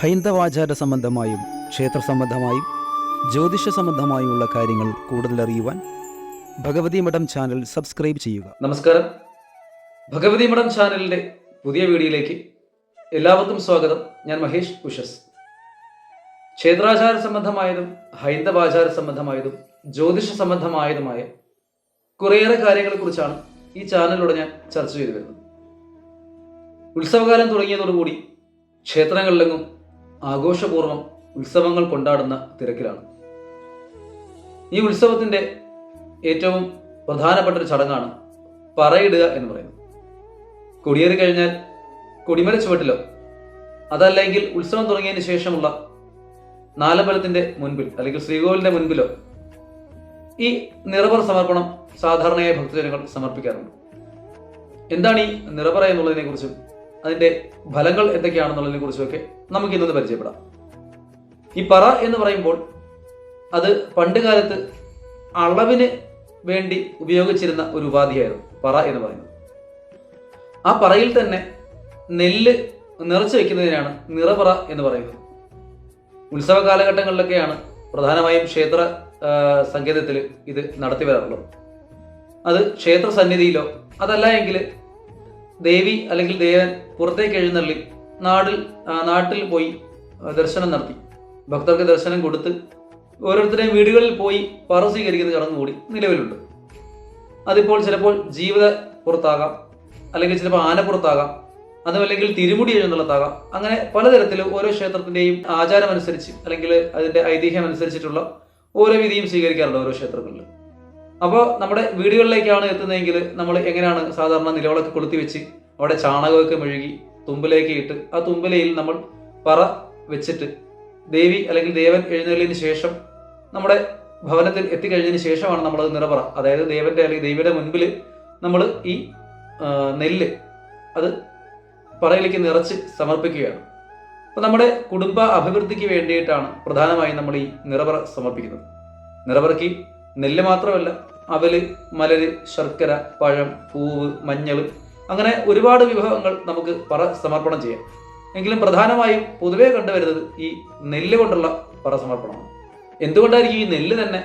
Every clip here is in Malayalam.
ഹൈന്ദവാചാര സംബന്ധമായും ക്ഷേത്ര സംബന്ധമായും ജ്യോതിഷ സംബന്ധമായുമുള്ള കാര്യങ്ങൾ കൂടുതൽ അറിയുവാൻ ഭഗവതി മഠം ചാനൽ സബ്സ്ക്രൈബ് ചെയ്യുക. നമസ്കാരം. ഭഗവതി മഠം ചാനലിന്റെ പുതിയ വീഡിയോയിലേക്ക് എല്ലാവർക്കും സ്വാഗതം. ഞാൻ മഹേഷ് ഉഷസ്. ക്ഷേത്രാചാര സംബന്ധമായതും ഹൈന്ദവാചാര സംബന്ധമായതും ജ്യോതിഷ സംബന്ധമായതുമായ കുറേയേറെ കാര്യങ്ങളെക്കുറിച്ചാണ് ഈ ചാനലിലൂടെ ഞാൻ ചർച്ച ചെയ്തു വരുന്നത്. ഉത്സവകാലം തുടങ്ങിയതോടുകൂടി ക്ഷേത്രങ്ങളിലെങ്ങും ആഘോഷപൂർവം ഉത്സവങ്ങൾ കൊണ്ടാടുന്ന തിരക്കിലാണ്. ഈ ഉത്സവത്തിന്റെ ഏറ്റവും പ്രധാനപ്പെട്ട ഒരു ചടങ്ങാണ് പറയിടുക എന്ന് പറയുന്നത്. കൊടിയേറി കഴിഞ്ഞാൽ കൊടിമല ചുവട്ടിലോ അതല്ലെങ്കിൽ ഉത്സവം തുടങ്ങിയതിന് ശേഷമുള്ള നാലമ്പലത്തിന്റെ മുൻപിൽ അല്ലെങ്കിൽ ശ്രീകോവിലിന്റെ മുൻപിലോ ഈ നിറപറ സമർപ്പണം സാധാരണയായി ഭക്തജനങ്ങൾ സമർപ്പിക്കാറുണ്ട്. എന്താണ് ഈ നിറപറ എന്നുള്ളതിനെ കുറിച്ചും അതിന്റെ ഫലങ്ങൾ എന്തൊക്കെയാണെന്നുള്ളതിനെ കുറിച്ചൊക്കെ നമുക്ക് ഇന്നൊന്ന് പരിചയപ്പെടാം. ഈ പറ എന്ന് പറയുമ്പോൾ അത് പണ്ട് കാലത്ത് അളവിന് വേണ്ടി ഉപയോഗിച്ചിരുന്ന ഒരു ഉപാധിയായിരുന്നു. പറ എന്ന് പറയുന്നത്. ആ പറയിൽ തന്നെ നെല്ല് നിറച്ചു വെക്കുന്നതിനാണ് നിറപറ എന്ന് പറയുന്നത്. ഉത്സവ കാലഘട്ടങ്ങളിലൊക്കെയാണ് പ്രധാനമായും ക്ഷേത്ര സങ്കേതത്തിൽ ഇത് നടത്തി വരാറുള്ളത്. അത് ക്ഷേത്ര സന്നിധിയിലോ അതല്ല എങ്കിൽ ദേവി അല്ലെങ്കിൽ ദേവൻ പുറത്തേക്ക് എഴുന്നള്ളി നാടിൽ നാട്ടിൽ പോയി ദർശനം നടത്തി. ഭക്തർക്ക് ദർശനം കൊടുത്ത് ഓരോരുത്തരുടെയും വീടുകളിൽ പോയി പറ സ്വീകരിക്കുന്ന ചടങ്ങ് കൂടി നിലവിലുണ്ട്. അതിപ്പോൾ ചിലപ്പോൾ ജീവിത പുറത്താകാം അല്ലെങ്കിൽ ചിലപ്പോൾ ആനപ്പുറത്താകാം അതുമല്ലെങ്കിൽ തിരുമുടി എഴുന്നള്ളത്താകാം. അങ്ങനെ പലതരത്തിൽ ഓരോ ക്ഷേത്രത്തിന്റെയും ആചാരം അനുസരിച്ച് അല്ലെങ്കിൽ അതിന്റെ ഐതിഹ്യം അനുസരിച്ചിട്ടുള്ള ഓരോ വിധിയും സ്വീകരിക്കാറുണ്ട് ഓരോ ക്ഷേത്രങ്ങളിൽ അപ്പോൾ നമ്മുടെ വീടുകളിലേക്കാണ് എത്തുന്നതെങ്കിൽ നമ്മൾ എങ്ങനെയാണ് സാധാരണ നിലവിളക്ക് കൊളുത്തി വെച്ച് അവിടെ ചാണകമൊക്കെ മെഴുകി തുമ്പിലേക്ക് ഇട്ട് ആ തുമ്പിലയിൽ നമ്മൾ പറ വെച്ചിട്ട് ദേവി അല്ലെങ്കിൽ ദേവൻ എഴുന്നള്ളിന് ശേഷം നമ്മുടെ ഭവനത്തിൽ എത്തിക്കഴിഞ്ഞതിന് ശേഷമാണ് നമ്മളത് നിറപറ. അതായത് ദേവന്റെ അല്ലെങ്കിൽ ദേവിയുടെ മുൻപിൽ നമ്മൾ ഈ നെല്ല് അത് പറയിലേക്ക് നിറച്ച് സമർപ്പിക്കുകയാണ്. അപ്പോൾ നമ്മുടെ കുടുംബ അഭിവൃദ്ധിക്ക് വേണ്ടിയിട്ടാണ് പ്രധാനമായും നമ്മൾ ഈ നിറപറ സമർപ്പിക്കുന്നത്. നിറപറയ്ക്ക് നെല്ല് മാത്രമല്ല അവൽ മലര് ശർക്കര പഴം പൂവ് മഞ്ഞൾ അങ്ങനെ ഒരുപാട് വിഭവങ്ങൾ നമുക്ക് പറ സമർപ്പണം ചെയ്യാം. എങ്കിലും പ്രധാനമായും പൊതുവേ കണ്ടുവരുന്നത് ഈ നെല്ല് കൊണ്ടുള്ള പറ സമർപ്പണമാണ്. എന്തുകൊണ്ടായിരിക്കും ഈ നെല്ല് തന്നെ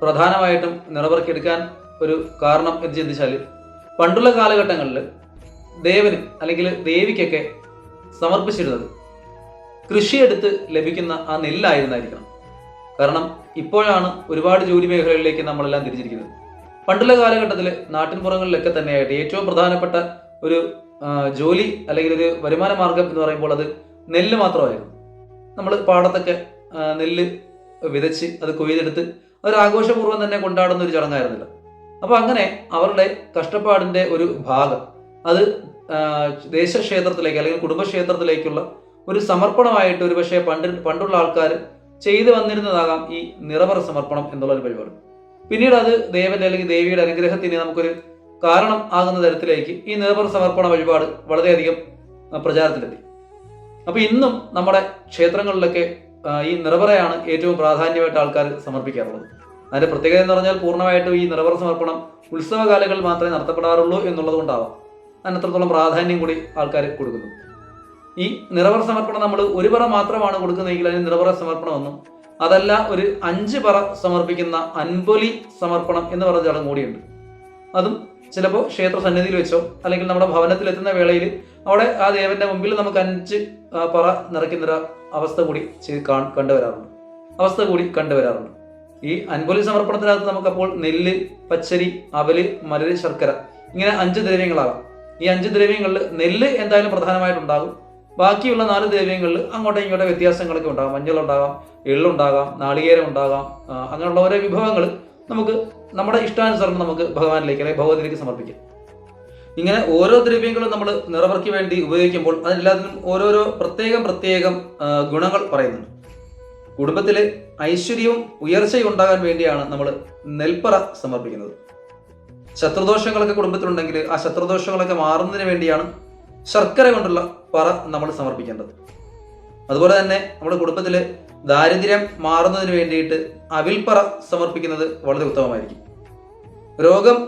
പ്രധാനമായിട്ടും നിറപറക്കെടുക്കാൻ ഒരു കാരണം എന്ന് ചിന്തിച്ചാൽ പണ്ടുള്ള കാലഘട്ടങ്ങളിൽ ദേവന് അല്ലെങ്കിൽ ദേവിക്കൊക്കെ സമർപ്പിച്ചിരുന്നത് കൃഷിയെടുത്ത് ലഭിക്കുന്ന ആ നെല്ലായിരുന്നായിരിക്കണം. കാരണം ഇപ്പോഴാണ് ഒരുപാട് ജോലി മേഖലകളിലേക്ക് നമ്മളെല്ലാം തിരിച്ചിരിക്കുന്നത് പണ്ടുള്ള കാലഘട്ടത്തിൽ നാട്ടിൻപുറങ്ങളിലൊക്കെ തന്നെയായിട്ട് ഏറ്റവും പ്രധാനപ്പെട്ട ഒരു ജോലി അല്ലെങ്കിൽ ഒരു വരുമാന മാർഗം എന്ന് പറയുമ്പോൾ അത് നെല്ല് മാത്രമായിരുന്നു. നമ്മൾ പാടത്തൊക്കെ നെല്ല് വിതച്ച് അത് കൊയ്തെടുത്ത് ആഘോഷപൂർവം തന്നെ കൊണ്ടാടുന്ന ഒരു ചടങ്ങായിരുന്നില്ല. അപ്പോൾ അങ്ങനെ അവരുടെ കഷ്ടപ്പാടിന്റെ ഒരു ഭാഗം അത് ദേശക്ഷേത്രത്തിലേക്ക് അല്ലെങ്കിൽ കുടുംബക്ഷേത്രത്തിലേക്കുള്ള ഒരു സമർപ്പണമായിട്ട് ഒരു പക്ഷേ പണ്ട് പണ്ടുള്ള ആൾക്കാർ ചെയ്തു വന്നിരുന്നതാകാം ഈ നിറപറ സമർപ്പണം എന്നുള്ള ഒരു പരിപാടി. പിന്നീട് അത് ദേവന്റെ അല്ലെങ്കിൽ ദേവിയുടെ അനുഗ്രഹത്തിന് നമുക്കൊരു കാരണം ആകുന്ന തരത്തിലേക്ക് ഈ നിറപറ സമർപ്പണ വഴിപാട് വളരെയധികം പ്രചാരത്തിലെത്തി. അപ്പൊ ഇന്നും നമ്മുടെ ക്ഷേത്രങ്ങളിലൊക്കെ ഈ നിറപറയാണ് ഏറ്റവും പ്രാധാന്യമായിട്ട് ആൾക്കാർ സമർപ്പിക്കാറുള്ളത്. അതിന്റെ പ്രത്യേകത എന്ന് പറഞ്ഞാൽ പൂർണമായിട്ടും ഈ നിറപറ സമർപ്പണം ഉത്സവകാലങ്ങളിൽ മാത്രമേ നടത്തപ്പെടാറുള്ളൂ എന്നുള്ളത് കൊണ്ടാവാം അതിന് അത്രത്തോളം പ്രാധാന്യം കൂടി ആൾക്കാർ കൊടുക്കുന്നു. ഈ നിറവറ സമർപ്പണം നമ്മൾ ഒരു പറ മാത്രമാണ് കൊടുക്കുന്നതെങ്കിൽ അതിന് നിറവറ സമർപ്പണമെന്നും അതല്ല ഒരു അഞ്ച് പറ സമർപ്പിക്കുന്ന അൻപൊലി സമർപ്പണം എന്ന് പറഞ്ഞ ചടങ്ങ് കൂടിയുണ്ട്. അതും ചിലപ്പോൾ ക്ഷേത്ര സന്നിധിയിൽ വെച്ചോ അല്ലെങ്കിൽ നമ്മുടെ ഭവനത്തിൽ എത്തുന്ന വേളയിൽ അവിടെ ആ ദേവന്റെ മുമ്പിൽ നമുക്ക് അഞ്ച് പറ നിറയ്ക്കുന്ന ഒരു അവസ്ഥ കൂടി കണ്ടുവരാറുണ്ട്. അവസ്ഥ കൂടി കണ്ടുവരാറുണ്ട്. ഈ അൻപൊലി സമർപ്പണത്തിനകത്ത് നമുക്കപ്പോൾ നെല്ല് പച്ചരി അവൽ മലര് ശർക്കര ഇങ്ങനെ അഞ്ച് ദ്രവ്യങ്ങളാകാം. ഈ അഞ്ച് ദ്രവ്യങ്ങളിൽ നെല്ല് എന്തായാലും പ്രധാനമായിട്ടുണ്ടാകും. ബാക്കിയുള്ള നാല് ദ്രവ്യങ്ങളിൽ അങ്ങോട്ടും ഇങ്ങോട്ടും വ്യത്യാസങ്ങളൊക്കെ ഉണ്ടാകാം. മഞ്ഞളുണ്ടാകാം എള്ളുണ്ടാകാം നാളികേരം ഉണ്ടാകാം അങ്ങനെയുള്ള ഓരോ വിഭവങ്ങൾ നമുക്ക് നമ്മുടെ ഇഷ്ടാനുസരണം നമുക്ക് ഭഗവാനിലേക്ക് അല്ലെങ്കിൽ ഭഗവതിയിലേക്ക് സമർപ്പിക്കാം. ഇങ്ങനെ ഓരോ ദ്രവ്യങ്ങളും നമ്മൾ നിറവർക്ക് വേണ്ടി ഉപയോഗിക്കുമ്പോൾ അതിനെല്ലാത്തിനും ഓരോരോ പ്രത്യേകം പ്രത്യേകം ഗുണങ്ങൾ പറയുന്നുണ്ട്. കുടുംബത്തിലെ ഐശ്വര്യവും ഉയർച്ചയും ഉണ്ടാകാൻ വേണ്ടിയാണ് നമ്മൾ നെൽപ്പറ സമർപ്പിക്കുന്നത്. ശത്രുദോഷങ്ങളൊക്കെ കുടുംബത്തിലുണ്ടെങ്കിൽ ആ ശത്രുദോഷങ്ങളൊക്കെ മാറുന്നതിന് വേണ്ടിയാണ് ശർക്കര കൊണ്ടുള്ള പറ നമ്മൾ സമർപ്പിക്കേണ്ടത്. അതുപോലെ തന്നെ നമ്മുടെ കുടുംബത്തിൽ ദാരിദ്ര്യം മാറുന്നതിന് വേണ്ടിയിട്ട് അവിൽപ്പറ സമർപ്പിക്കുന്നത് വളരെ ഉത്തമമായിരിക്കും. രോഗം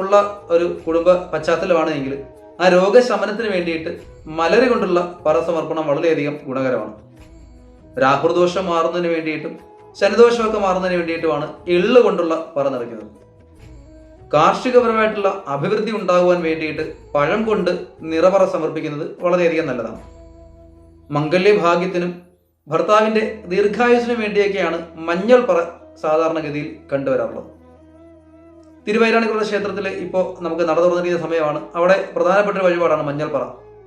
ഉള്ള ഒരു കുടുംബ പശ്ചാത്തലമാണെങ്കിൽ ആ രോഗശമനത്തിന് വേണ്ടിയിട്ട് മലര് കൊണ്ടുള്ള പറ സമർപ്പണം വളരെയധികം ഗുണകരമാണ്. രാഹുർദോഷം മാറുന്നതിന് വേണ്ടിയിട്ടും ശനിദോഷമൊക്കെ മാറുന്നതിന് വേണ്ടിയിട്ടുമാണ് എള്ള് കൊണ്ടുള്ള പറ നിറയ്ക്കുന്നത്. കാർഷികപരമായിട്ടുള്ള അഭിവൃദ്ധി ഉണ്ടാകുവാൻ വേണ്ടിയിട്ട് പഴം കൊണ്ട് നിറപറ സമർപ്പിക്കുന്നത് വളരെയധികം നല്ലതാണ്. മംഗല്യ ഭാഗ്യത്തിനും ഭർത്താവിന്റെ ദീർഘായുസിനും വേണ്ടിയൊക്കെയാണ് മഞ്ഞൾ പറ സാധാരണഗതിയിൽ കണ്ടുവരാറുള്ളത്. തിരുവൈരാണിക്കുള്ള ക്ഷേത്രത്തിൽ ഇപ്പോൾ നമുക്ക് നട തുറന്നിരിക്കുന്ന സമയമാണ്. അവിടെ പ്രധാനപ്പെട്ട ഒരു വഴിപാടാണ് മഞ്ഞൾപ്പറ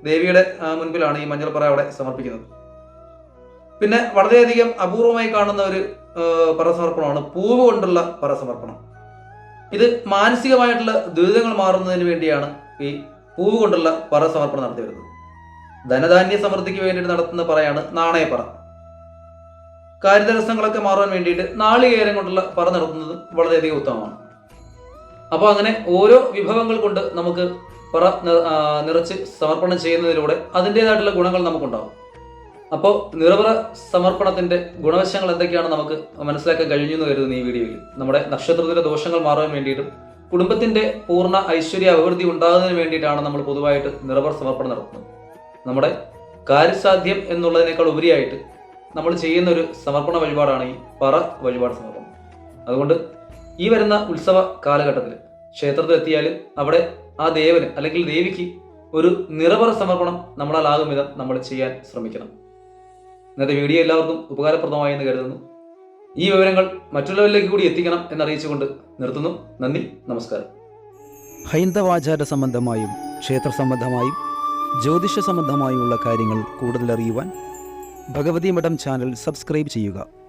ദേവിയുടെ മുൻപിലാണ് ഈ മഞ്ഞൾപ്പറ അവിടെ സമർപ്പിക്കുന്നത്. പിന്നെ വളരെയധികം അപൂർവമായി കാണുന്ന ഒരു പറ പറസമർപ്പണമാണ് പൂവ് കൊണ്ടുള്ള പറസമർപ്പണം ഇത് മാനസികമായിട്ടുള്ള ദുരിതങ്ങൾ മാറുന്നതിന് വേണ്ടിയാണ് ഈ പൂവ് കൊണ്ടുള്ള പറ സമർപ്പണം നടത്തി വരുന്നത്. ധനധാന്യ സമൃദ്ധിക്ക് വേണ്ടിയിട്ട് നടത്തുന്ന പറയാണ് നാണയപ്പറ. കാര്യതടസ്സങ്ങളൊക്കെ മാറാൻ വേണ്ടിയിട്ട് നാളികേരം കൊണ്ടുള്ള പറ നടത്തുന്നത് വളരെയധികം ഉത്തമമാണ്. അപ്പോൾ അങ്ങനെ ഓരോ വിഭവങ്ങൾ കൊണ്ട് നമുക്ക് പറ നിറച്ച് സമർപ്പണം ചെയ്യുന്നതിലൂടെ അതിന്റെതായിട്ടുള്ള ഗുണങ്ങൾ നമുക്കുണ്ടാവും. അപ്പോൾ നിറവറ സമർപ്പണത്തിന്റെ ഗുണവശങ്ങൾ എന്തൊക്കെയാണ് നമുക്ക് മനസ്സിലാക്കാൻ കഴിഞ്ഞു എന്ന് കരുതുന്നു ഈ വീഡിയോയിൽ? നമ്മുടെ നക്ഷത്രത്തിന്റെ ദോഷങ്ങൾ മാറാൻ വേണ്ടിയിട്ടും കുടുംബത്തിന്റെ പൂർണ ഐശ്വര്യ അഭിവൃദ്ധി ഉണ്ടാകുന്നതിന് വേണ്ടിയിട്ടാണ് നമ്മൾ പൊതുവായിട്ട് നിറവർ സമർപ്പണം നടത്തുന്നത്. നമ്മുടെ കാര്യസാധ്യം എന്നുള്ളതിനേക്കാൾ ഉപരിയായിട്ട് നമ്മൾ ചെയ്യുന്ന ഒരു സമർപ്പണ വഴിപാടാണ് ഈ പറ വഴിപാട് സമർപ്പണം. അതുകൊണ്ട് ഈ വരുന്ന ഉത്സവ കാലഘട്ടത്തിൽ ക്ഷേത്രത്തിൽ എത്തിയാൽ അവിടെ ആ ദേവന് അല്ലെങ്കിൽ ദേവിക്ക് ഒരു നിറവറ സമർപ്പണം നമ്മളാലാകും വിധം നമ്മൾ ചെയ്യാൻ ശ്രമിക്കണം. ഇന്നത്തെ വീഡിയോ എല്ലാവർക്കും ഉപകാരപ്രദമായി എന്ന് കരുതുന്നു. ഈ വിവരങ്ങൾ മറ്റുള്ളവരിലേക്ക് കൂടി എത്തിക്കണം എന്നറിയിച്ചുകൊണ്ട് നിർത്തുന്നു. നന്ദി നമസ്കാരം. ഹൈന്ദവാചാര സംബന്ധമായും ക്ഷേത്ര സംബന്ധമായും ജ്യോതിഷ സംബന്ധമായുമുള്ള കാര്യങ്ങൾ കൂടുതൽ അറിയുവാൻ ഭഗവതി മഠം ചാനൽ സബ്സ്ക്രൈബ് ചെയ്യുക.